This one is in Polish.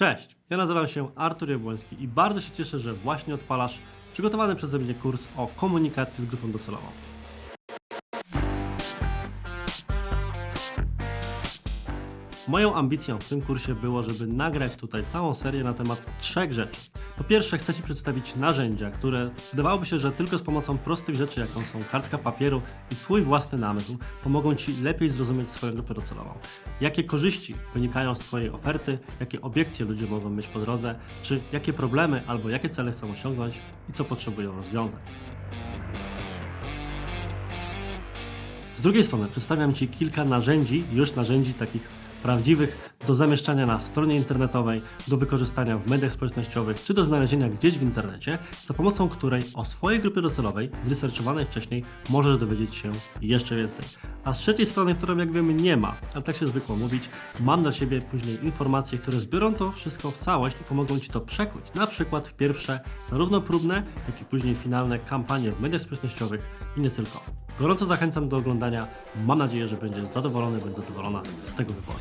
Cześć, ja nazywam się Artur Jabłoński i bardzo się cieszę, że właśnie odpalasz przygotowany przeze mnie kurs o komunikacji z grupą docelową. Moją ambicją w tym kursie było, żeby nagrać tutaj całą serię na temat trzech rzeczy. Po pierwsze, chcę Ci przedstawić narzędzia, które wydawałoby się, że tylko z pomocą prostych rzeczy, jaką są kartka papieru i Twój własny namysł, pomogą Ci lepiej zrozumieć swoją grupę docelową. Jakie korzyści wynikają z Twojej oferty, jakie obiekcje ludzie mogą mieć po drodze, czy jakie problemy albo jakie cele chcą osiągnąć i co potrzebują rozwiązać. Z drugiej strony przedstawiam Ci kilka narzędzi, już narzędzi takich prawdziwych do zamieszczania na stronie internetowej, do wykorzystania w mediach społecznościowych, czy do znalezienia gdzieś w internecie, za pomocą której o swojej grupie docelowej, zresearchowanej wcześniej, możesz dowiedzieć się jeszcze więcej. A z trzeciej strony, którą jak wiemy nie ma, ale tak się zwykło mówić, mam dla Ciebie później informacje, które zbiorą to wszystko w całość i pomogą Ci to przekuć, na przykład w pierwsze, zarówno próbne, jak i później finalne kampanie w mediach społecznościowych i nie tylko. Gorąco zachęcam do oglądania. Mam nadzieję, że będziesz zadowolony, bądź zadowolona z tego wyboru.